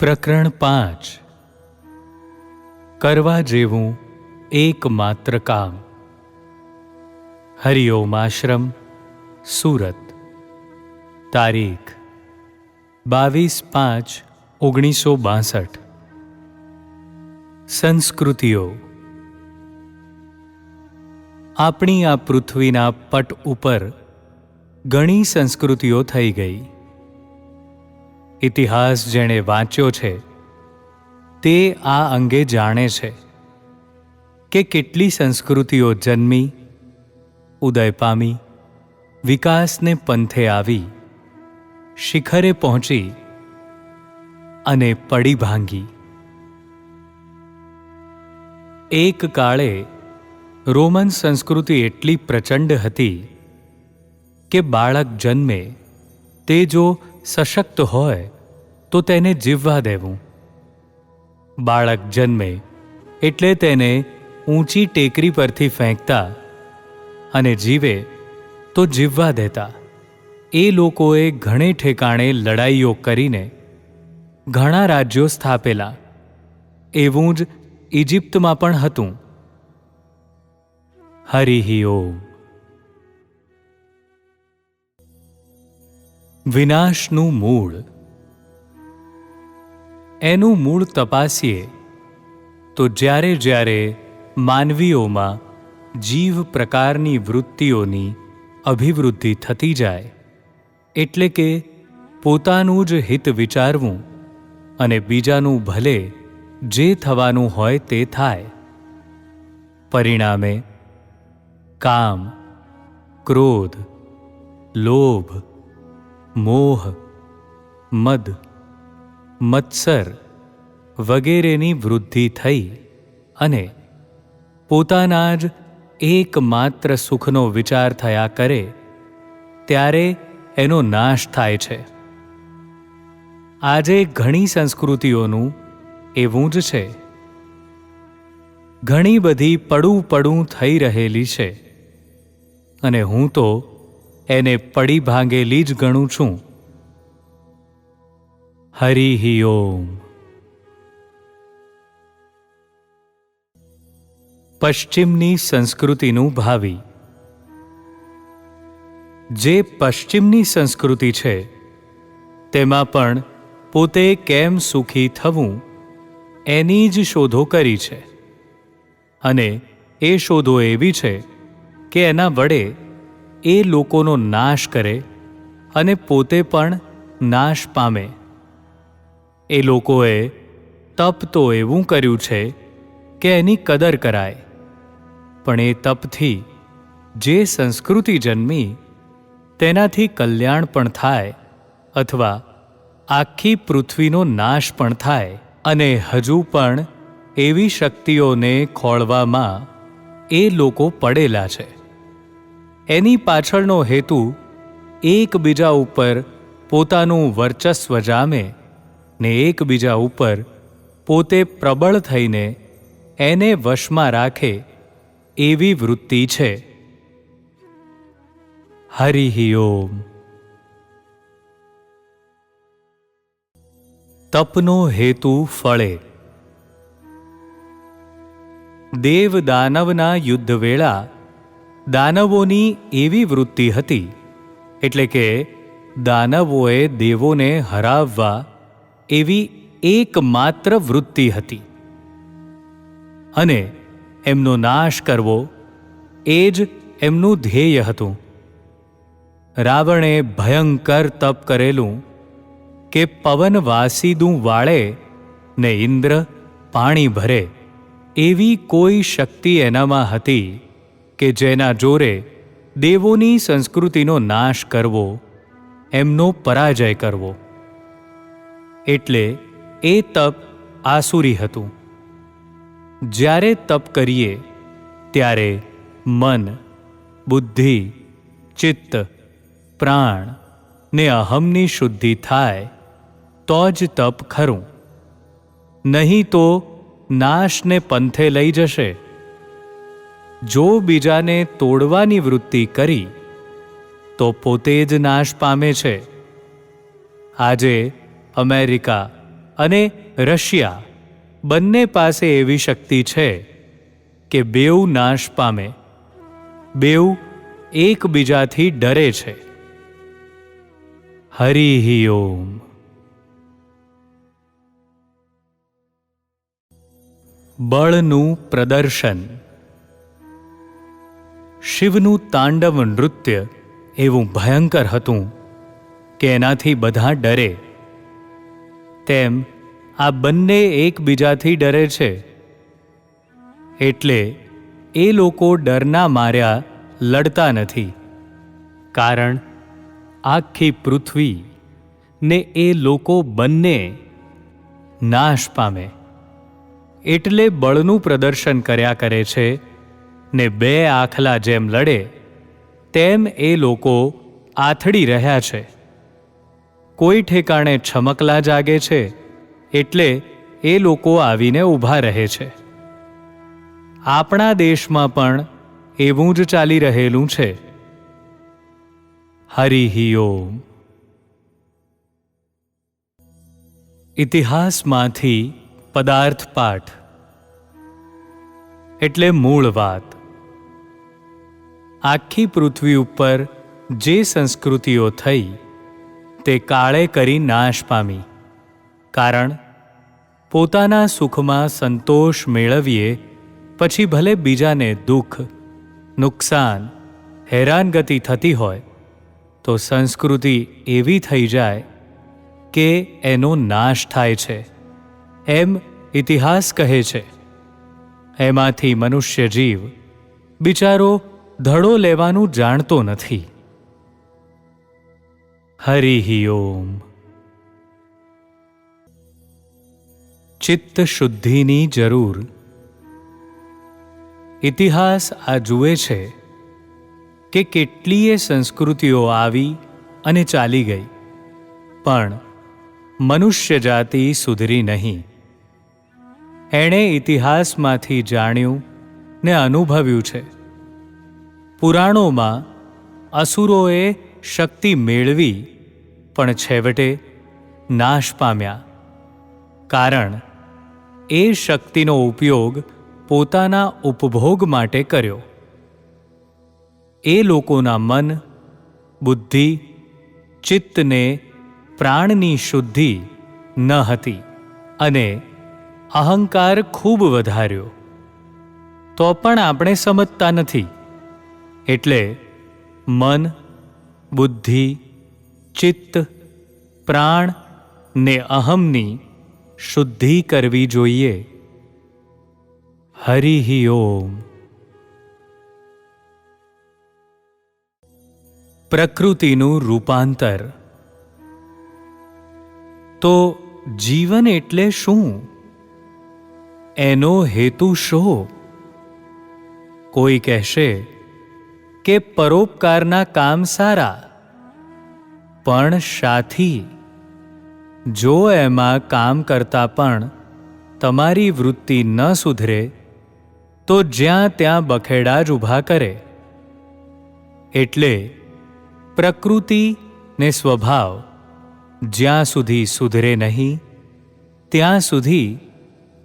પ્રકરણ પાંચ. કરવા જેવું એકમાત્ર કામ. હરિઓમ આશ્રમ, સુરત. તારીખ, બાવીસ પાંચ ઓગણીસો બાસઠ. સંસ્કૃતિઓ. આપણી આ પૃથ્વીના પટ ઉપર ઘણી સંસ્કૃતિઓ થઈ ગઈ. ઇતિહાસ જેણે વાંચ્યો છે, તે આ અંગે જાણે છે કે કેટલી સંસ્કૃતિઓ જન્મી, ઉદય પામી, વિકાસને પંથે આવી, શિખરે પહોંચી અને પડી ભાંગી. એક કાળે રોમન સંસ્કૃતિ એટલી પ્રચંડ હતી કે બાળક જન્મે તે જો સશક્ત હોય તો તેને જીવવા દેવું. બાળક જન્મે એટલે તેને ઊંચી ટેકરી પરથી ફેંકતા અને જીવે તો જીવવા દેતા. એ લોકોએ ઘણે ઠેકાણે લડાઈઓ કરીને ઘણા રાજ્યો સ્થાપેલા. એવું જ ઇજિપ્તમાં પણ હતું. હરિ ઓમ. વિનાશનું મૂળ. એનું મૂળ તપાસીએ, તો જ્યારે જ્યારે માનવીઓમાં જીવ પ્રકારની વૃત્તિઓની અભિવૃદ્ધિ થતી જાય, એટલે કે પોતાનું જ હિત વિચારવું અને બીજાનું ભલે જે થવાનું હોય તે થાય. પરિણામે કામ, ક્રોધ, લોભ મોહ, મદ, મત્સર વગેરેની વૃદ્ધિ થઈ અને પોતાના જ એકમાત્ર સુખનો વિચાર થયા કરે, ત્યારે એનો નાશ થાય છે. આજે ઘણી સંસ્કૃતિઓનું એવું જ છે. ઘણી બધી પડું પડું થઈ રહેલી છે. અને હું તો એને પડી ભાંગેલી જ ગણું છું. હરિ ઓમ. પશ્ચિમની સંસ્કૃતિનું ભાવિ. જે પશ્ચિમની સંસ્કૃતિ છે, તેમાં પણ પોતે કેમ સુખી થવું, એની જ શોધો કરી છે. અને એ શોધો એવી છે કે એના વડે એ લોકોનો નાશ કરે અને પોતે પણ નાશ પામે. એ લોકોએ તપ તો એવું કર્યું છે કે એની કદર કરાય. પણ એ તપથી જે સંસ્કૃતિ જન્મી, તેનાથી કલ્યાણ પણ થાય અથવા આખી પૃથ્વીનો નાશ પણ થાય અને હજુ પણ એવી શક્તિઓને ખોળવામાં એ લોકો પડેલા છે. એની પાછળનો હેતુ એકબીજા ઉપર પોતાનું વર્ચસ્વ જામે ને એકબીજા ઉપર પોતે પ્રબળ થઈને એને વશમાં રાખે એવી વૃત્તિ છે. હરિ તપનો હેતુ ફળે. દેવ દાનવના યુદ્ધ વેળા દાનવોની એવી વૃત્તિ હતી, એટલે કે દાનવોએ દેવોને હરાવવા એવી એકમાત્ર વૃત્તિ હતી. અને એમનો નાશ કરવો એ જ એમનું ધ્યેય હતું. રાવણે ભયંકર તપ કરેલું કે પવન વાસીદું વાળે ને ઇન્દ્ર પાણી ભરે એવી કોઈ શક્તિ એનામાં હતી કે જેના જોરે દેવોની સંસ્કૃતિનો નાશ કરવો, એમનો પરાજય કરવો. એટલે એ તપ આસુરી હતું. જ્યારે તપ કરીએ, ત્યારે મન, બુદ્ધિ, ચિત્ત, પ્રાણ ને અહમની શુદ્ધિ થાય, તો જ તપ ખરું. નહીં તો નાશને પંથે લઈ જશે. જો બીજાને તોડવાની વૃત્તિ કરી, તો પોતે જ નાશ પામે છે. આજે અમેરિકા અને રશિયા બંને પાસે એવી શક્તિ છે કે બેઉ નાશ પામે. બેઉ એકબીજાથી ડરે છે. હરિ ઓમ. બળનું પ્રદર્શન. શિવનું તાંડવ નૃત્ય એવું ભયંકર હતું કે એનાથી બધા ડરે. તેમ આ બંને એકબીજાથી ડરે છે. એટલે એ લોકો ડરના માર્યા લડતા નથી. કારણ આખી પૃથ્વી ને એ લોકો બંને નાશ પામે. એટલે બળનું પ્રદર્શન કર્યા કરે છે ને બે આખલા જેમ લડે, તેમ એ લોકો આથડી રહ્યા છે. કોઈ ઠેકાણે છમકલા જાગે છે, એટલે એ લોકો આવીને ઊભા રહે છે. આપણા દેશમાં પણ એવું જ ચાલી રહેલું છે. હરિ ઓમ. ઇતિહાસમાંથી પદાર્થ પાઠ એટલે મૂળ વાત. આખી પૃથ્વી ઉપર જે સંસ્કૃતિઓ થઈ, તે કાળે કરી નાશ પામી. કારણ, પોતાના સુખમાં સંતોષ મેળવીએ, પછી ભલે બીજાને દુઃખ, નુકસાન, હેરાનગતિ થતી હોય, તો સંસ્કૃતિ એવી થઈ જાય કે એનો નાશ થાય છે. એમ ઇતિહાસ કહે છે. એમાંથી મનુષ્ય જીવ, બિચારો ધડો લેવાનું જાણતો નથી. હરિ ઓમ. ચિત્ત શુદ્ધિની જરૂર. ઇતિહાસ આ જુએ છે કે કેટલીય સંસ્કૃતિઓ આવી અને ચાલી ગઈ, પણ મનુષ્ય જાતિ સુધરી નહીં. એણે ઇતિહાસમાંથી જાણ્યું ને અનુભવ્યું છે. પુરાણોમાં અસુરોએ શક્તિ મેળવી, પણ છેવટે નાશ પામ્યા. કારણ, એ શક્તિનો ઉપયોગ પોતાના ઉપભોગ માટે કર્યો. એ લોકોના મન, બુદ્ધિ, ચિત્તને પ્રાણની શુદ્ધિ ન હતી અને અહંકાર ખૂબ વધાર્યો. તો પણ આપણે સમજતા નથી એટલે મન, બુદ્ધિ, ચિત્ત, પ્રાણ ને અહમની શુદ્ધિ કરવી જોઈએ. હરિ ઓમ. પ્રકૃતિનું રૂપાંતર. તો જીવન એટલે શું? એનો હેતુ શો? કોઈ કહેશે કે પરોપકારના કામ સારા? પણ સાથી, જો એમાં કામ કરતાં પણ તમારી વૃત્તિ ન સુધરે, તો જ્યાં ત્યાં બખેડા જ ઊભા કરે. એટલે પ્રકૃતિ ને સ્વભાવ જ્યાં સુધી સુધરે નહીં, ત્યાં સુધી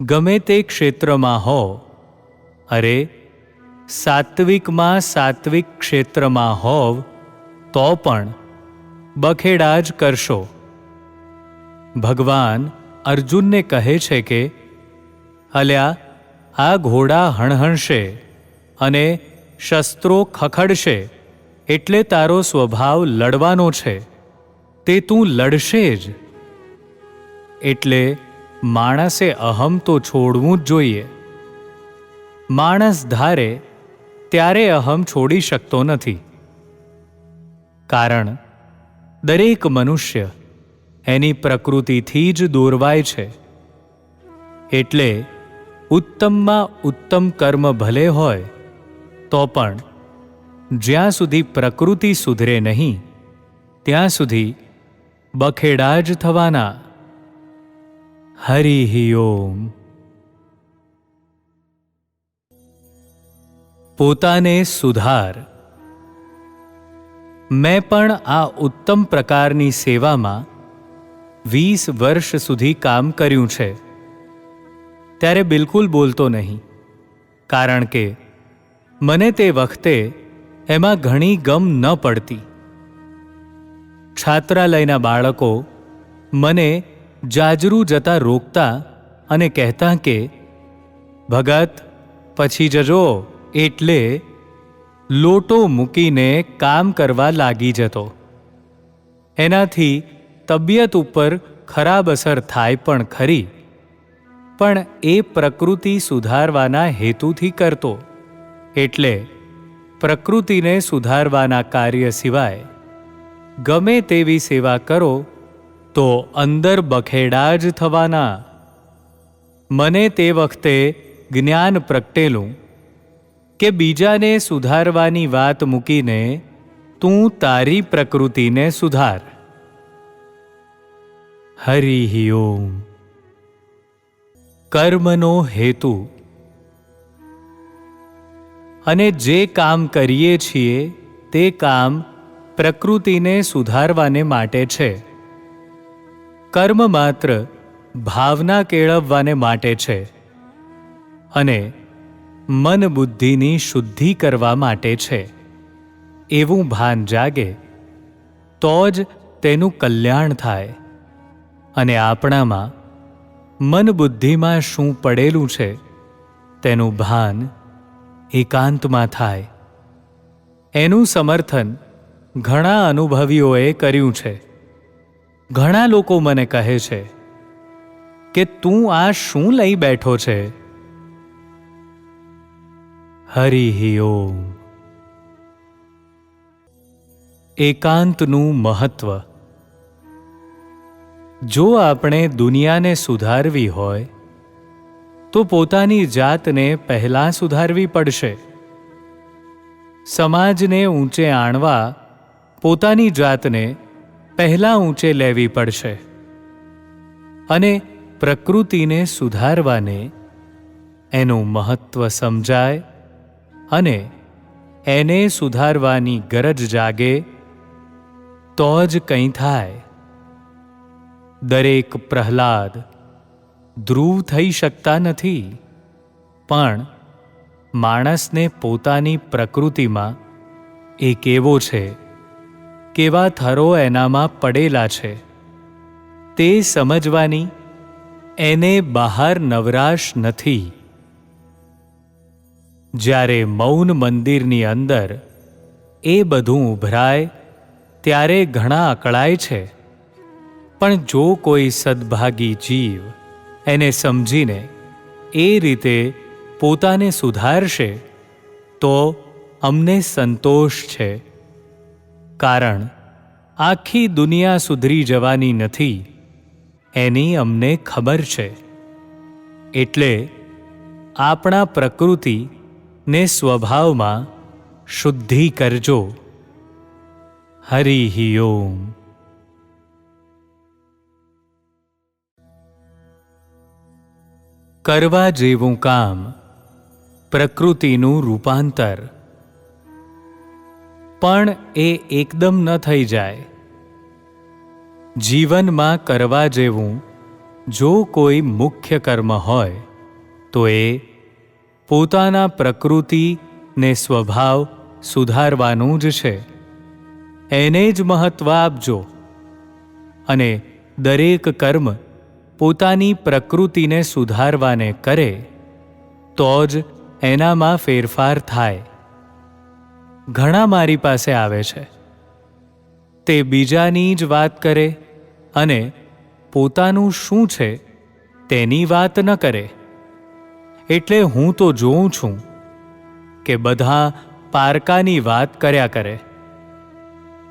ગમે તે ક્ષેત્રમાં હો, અરે સાત્વિકમાં સાત્વિક ક્ષેત્રમાં હોવ, તો પણ બખેડા જ કરશો. ભગવાન અર્જુનને કહે છે કે, અલ્યા, આ ઘોડા હણહણશે અને શસ્ત્રો ખખડશે એટલે તારો સ્વભાવ લડવાનો છે. તે તું લડશે જ. એટલે માણસે અહમ તો છોડવું જ જોઈએ. માણસ ધારે ત્યારે અહમ છોડી શકતો નથી. કારણ, દરેક મનુષ્ય એની પ્રકૃતિથી જ દોરવાય છે. એટલે, ઉત્તમમાં ઉત્તમ કર્મ ભલે હોય, તો પણ, જ્યાં સુધી પ્રકૃતિ સુધરે નહીં, ત્યાં સુધી બખેડા જ થવાના. હરિ ઓમ. પોતાને સુધાર. મેં પણ આ ઉત્તમ પ્રકારની સેવામાં વીસ વર્ષ સુધી કામ કર્યું છે. ત્યારે બિલકુલ બોલતો નહીં, કારણ કે મને તે વખતે એમાં ઘણી ગમ ન પડતી. છાત્રાલયના બાળકો મને જાજરૂ જતા રોકતા અને કહેતા કે, ભગત, પછી જજો. એટલે લોટો મૂકીને કામ કરવા લાગી જતો. એનાથી તબિયત ઉપર ખરાબ અસર થાય પણ ખરી. પણ એ પ્રકૃતિ સુધારવાના હેતુથી કરતો. એટલે પ્રકૃતિને સુધારવાના કાર્ય સિવાય ગમે તેવી સેવા કરો, તો અંદર બખેડા જ થવાના. મને તે વખતે જ્ઞાન પ્રગટેલું. કે બીજાને સુધારવાની વાત મૂકીને તું તારી પ્રકૃતિને સુધાર. હરિ કર્મનો હેતુ. અને જે કામ કરીએ છીએ તે કામ પ્રકૃતિને સુધારવાને માટે છે. કર્મ માત્ર ભાવના કેળવવાને માટે છે. અને મન બુદ્ધિની શુદ્ધિ કરવા માટે છે. એવું ભાન જાગે, તો જ તેનું કલ્યાણ થાય. અને આપણામાં મન બુદ્ધિમાં શું પડેલું છે, તેનું ભાન એકાંતમાં થાય. એનું સમર્થન ઘણા અનુભવીઓએ કર્યું છે. ઘણા લોકો મને કહે છે કે, તું આ શું લઈ બેઠો છે? હરિ ઓમ. એકાંતનું મહત્વ. જો આપણે દુનિયાને સુધારવી હોય, તો પોતાની જાતને પહેલાં સુધારવી પડશે. સમાજને ઊંચે આણવા, પોતાની જાતને પહેલાં ઊંચે લેવી પડશે. અને પ્રકૃતિને સુધારવાને એનું મહત્ત્વ સમજાય અને એને સુધારવાની ગરજ જાગે, તો જ કંઈ થાય. દરેક પ્રહલાદ ધ્રુવ થઈ શકતા નથી, પણ માણસને પોતાની પ્રકૃતિમાં એ કેવો છે, કેવા થરો એનામાં પડેલા છે. તે સમજવાની એને બહાર નવરાશ નથી. જ્યારે મૌન મંદિરની અંદર એ બધું ઉભરાય, ત્યારે ઘણા અકળાય છે. પણ જો કોઈ સદભાગી જીવ એને સમજીને એ રીતે પોતાને સુધારશે, તો અમને સંતોષ છે. કારણ આખી દુનિયા સુધરી જવાની નથી, એની અમને ખબર છે. એટલે આપણા પ્રકૃતિ ને સ્વભાવમાં શુદ્ધિ કરજો. હરિ ઓમ. કરવા જેવું કામ પ્રકૃતિનું રૂપાંતર. પણ એ એકદમ ન થઈ જાય. જીવનમાં કરવા જેવું જો કોઈ મુખ્ય કર્મ હોય, તો એ પોતાના પ્રકૃતિ ને સ્વભાવ સુધારવાનું જ છે. એને જ મહત્વ આપજો. અને દરેક કર્મ પોતાની પ્રકૃતિને સુધારવાને કરે, તો જ એનામાં ફેરફાર થાય. ઘણા મારી પાસે આવે છે. તે બીજાની જ વાત કરે અને પોતાનું શું છે તેની વાત ન કરે. એટલે હું તો જોઉં છું કે બધા પારકાની વાત કર્યા કરે.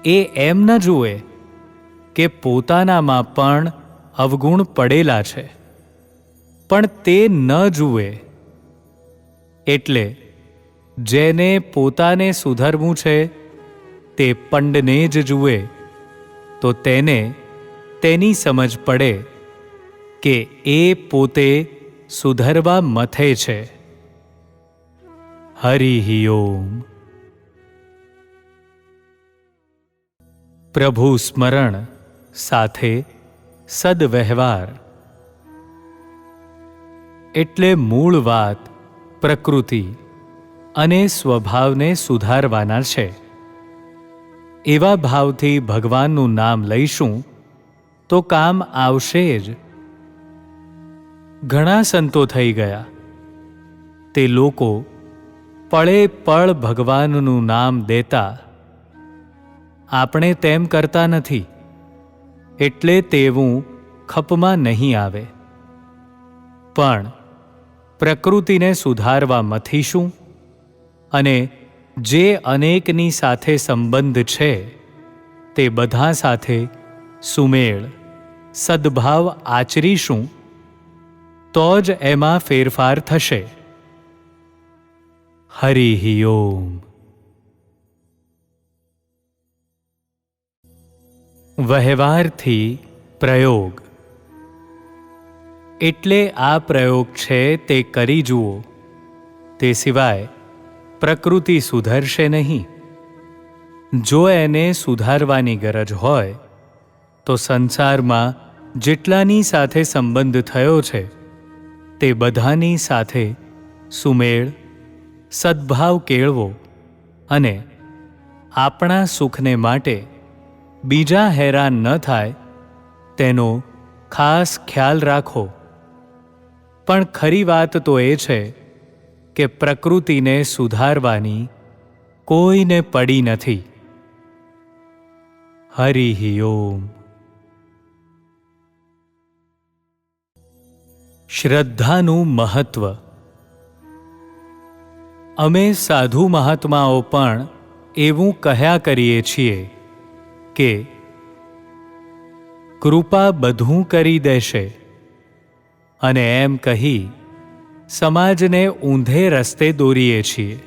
એ એમ ન જુએ કે પોતાનામાં પણ અવગુણ પડેલા છે. પણ તે ન જુએ એટલે જેને પોતાને સુધરવું છે તે પંડને જ જુએ. તો તેને તેની સમજ પડે કે એ પોતે સુધરવા મથે છે. હરિ ઓમ. પ્રભુ સ્મરણ સાથે સદવ્યવહાર. એટલે મૂળ વાત પ્રકૃતિ અને સ્વભાવને સુધારવાના છે. એવા ભાવથી ભગવાનનું નામ લઈશું તો કામ આવશે જ. ઘણા સંતો થઈ ગયા. તે લોકો પળે પળ ભગવાનનું નામ દેતા, આપણે તેમ કરતા નથી, એટલે તેવું ખપમાં નહીં આવે. પણ પ્રકૃતિને સુધારવા મથીશું અને જે અનેકની સાથે સંબંધ છે, તે બધા સાથે સુમેળ, સદભાવ આચરીશું તો જ એમાં ફેરફાર થશે. હરિ ઓમ. વહેવારથી પ્રયોગ. એટલે આ પ્રયોગ છે તે કરી જુઓ. તે સિવાય પ્રકૃતિ સુધરશે નહીં. જો એને સુધારવાની ગરજ હોય, તો સંસારમાં જેટલાની સાથે સંબંધ થયો છે તે બધાની સાથે સુમેળ, સદભાવ કેળવો અને આપણા સુખને માટે બીજા હેરાન ન થાય તેનો ખાસ ખ્યાલ રાખો. પણ ખરી વાત તો એ છે કે પ્રકૃતિને સુધારવાની કોઈને પડી નથી. હરિ ઓમ. શ્રદ્ધાનું મહત્વ. અમે સાધુ મહાત્માઓ પણ એવું કહ્યા કરીએ છીએ કે, કૃપા બધું કરી દેશે. અને એમ કહી, સમાજને ઊંધે રસ્તે દોરીએ છીએ.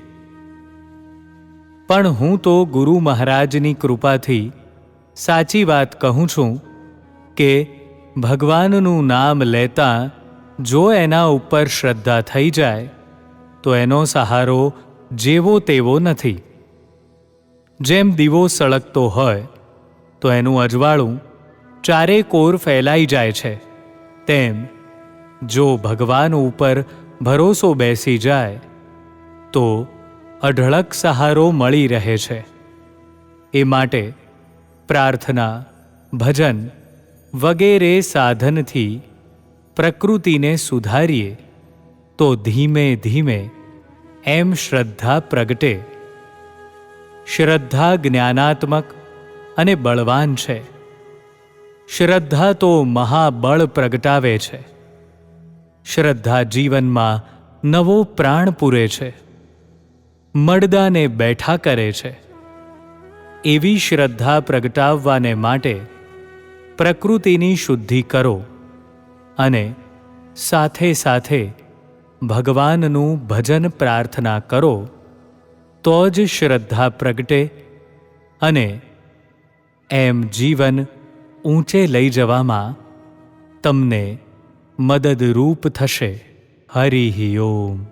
પણ હું તો ગુરુ મહારાજની કૃપાથી સાચી વાત કહું છું કે, ભગવાનનું નામ લેતા જો એના ઉપર શ્રદ્ધા થઈ જાય, તો એનો સહારો જેવો તેવો નથી. જેમ દીવો સળગતો હોય, તો એનું અજવાળું ચારે કોર ફેલાઈ જાય છે. તેમ, જો ભગવાન ઉપર ભરોસો બેસી જાય, તો અઢળક સહારો મળી રહે છે. એ માટે પ્રાર્થના, ભજન વગેરે સાધનથી પ્રકૃતિને સુધારીએ, તો ધીમે ધીમે એમ શ્રદ્ધા પ્રગટે. શ્રદ્ધા જ્ઞાનાત્મક અને બળવાન છે. શ્રદ્ધા તો મહાબળ પ્રગટાવે છે. શ્રદ્ધા જીવનમાં નવો પ્રાણ પૂરે છે. મળદાને બેઠા કરે છે. એવી શ્રદ્ધા પ્રગટાવવાને માટે પ્રકૃતિની શુદ્ધિ કરો. અને સાથે સાથે ભગવાનનું ભજન પ્રાર્થના કરો, તો જ શ્રદ્ધા પ્રગટે અને એમ જીવન ઊંચે લઈ જવામાં તમને મદદરૂપ થશે. હરિ ઓમ.